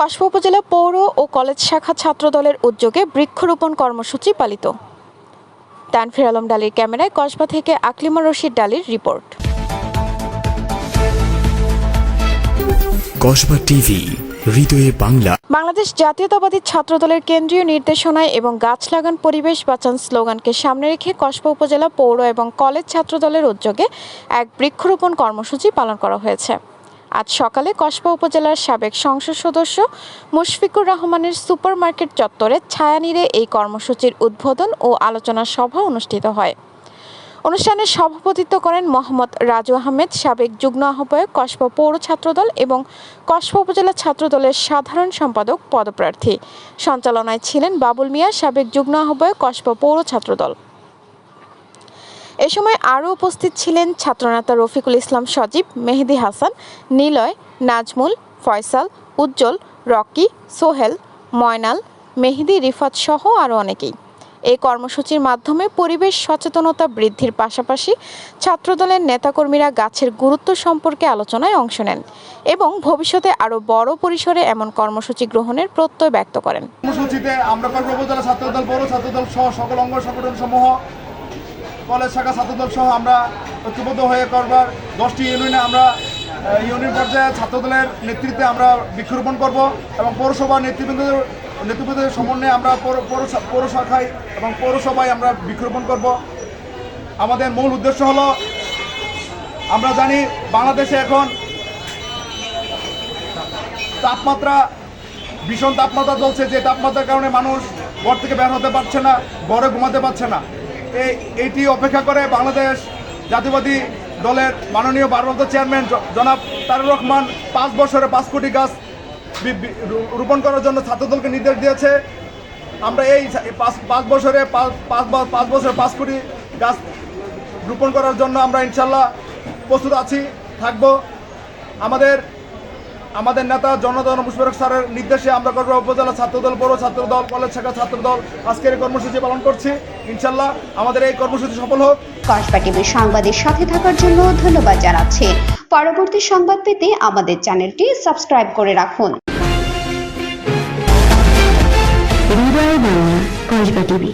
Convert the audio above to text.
কসবা উপজেলা পৌর ও কলেজ শাখা ছাত্রদলের উদ্যোগে বৃক্ষরোপণ কর্মসূচি পালিত। তানফির আলম ডালির ক্যামেরায় কসবা থেকে আকলিমা রশিদ ডালির রিপোর্ট। কসবা টিভি হৃদয়ে বাংলা। বাংলাদেশ জাতীয়তাবাদী ছাত্র দলের কেন্দ্রীয় নির্দেশনায় এবং গাছ লাগান পরিবেশ বাঁচান স্লোগানকে সামনে রেখে কসবা উপজেলা পৌর এবং কলেজ ছাত্রদলের উদ্যোগে এক বৃক্ষরোপণ কর্মসূচি পালন করা হয়েছে। আজ সকালে কসবা উপজেলার সাবেক সংসদ সদস্য মুশফিকুর রহমানের সুপারমার্কেট চত্বরে ছায়ানীরে এই কর্মসূচির উদ্বোধন ও আলোচনা সভা অনুষ্ঠিত হয়। অনুষ্ঠানে সভাপতিত্ব করেন মোহাম্মদ রাজু আহমেদ, সাবেক যুগ্ম আহ্বায়ক, কসবা পৌর ছাত্রদল এবং কসবা উপজেলা ছাত্রদলের সাধারণ সম্পাদক, পদপ্রার্থী। সঞ্চালনায় ছিলেন বাবুল মিয়া, সাবেক যুগ্ম আহ্বায়ক, কসবা পৌর ছাত্রদল। এ সময় আরও উপস্থিত ছিলেন ছাত্রনেতা রফিকুল ইসলাম সজীব, মেহেদি হাসান, নিলয়, নাজমুল, ফয়সাল, উজ্জ্বল, রকি, সোহেল, ময়নাল, মেহেদি, রিফাত সহ আরও অনেকেই। এই কর্মসূচির মাধ্যমে পরিবেশ সচেতনতা বৃদ্ধির পাশাপাশি ছাত্রদলের নেতাকর্মীরা গাছের গুরুত্ব সম্পর্কে আলোচনায় অংশ নেন এবং ভবিষ্যতে আরও বড় পরিসরে এমন কর্মসূচি গ্রহণের প্রত্যয় ব্যক্ত করেন। কর্মসূচিতে আমরা ছাত্রদল পৌর ছাত্রদল সহ সকল অঙ্গ সংগঠন সমূহ কলেজ, শাখা, ছাত্রদল সহ আমরা ঐক্যবদ্ধ হয়ে করবার দশটি ইউনিয়নে আমরা ইউনিয়ন পর্যায়ে ছাত্রদলের নেতৃত্বে আমরা বৃক্ষরোপণ করব এবং পৌরসভা নেতৃবৃন্দের নেতৃবৃন্দের সমন্বয়ে আমরা পৌর- শাখায় এবং পৌরসভায় আমরা বৃক্ষরোপণ করব। আমাদের মূল উদ্দেশ্য হলো, আমরা জানি বাংলাদেশে এখন তাপমাত্রা, ভীষণ তাপমাত্রা চলছে, যে তাপমাত্রার কারণে মানুষ ঘর থেকে বের হতে পারছে না, ঘরে ঘুমাতে পারছে না। এইটি অপেক্ষা করে বাংলাদেশ জাতীয়বাদী দলের মাননীয় ভারপ্রাপ্ত চেয়ারম্যান জনাব তারুর রহমান পাঁচ বছরে পাঁচ কোটি গাছ রোপণ করার জন্য ছাত্রদলকে নির্দেশ দিয়েছে। আমরা এই পাঁচ পাঁচ বছরে পাঁচ পাঁচ বছরে পাঁচ কোটি গাছ রোপণ করার জন্য আমরা ইনশাল্লাহ প্রস্তুত আছি, থাকব। আমাদের আমাদের নেতা জনদন মুশফরক স্যারের নির্দেশে আমরা করব উপজেলা ছাত্রদল পৌর ছাত্রদল কলেজ শাখা ছাত্রদল আজকের এই কর্মসূচি পালন করছি। ইনশাল্লাহ আমাদের এই কর্মসূচি সফল হোক। কসবা টিভির সংবাদের সাথে থাকার জন্য ধন্যবাদ জানাচ্ছি। পরবর্তী সংবাদ পেতে আমাদের চ্যানেলটি সাবস্ক্রাইব করে রাখুন। কসবা টিভি।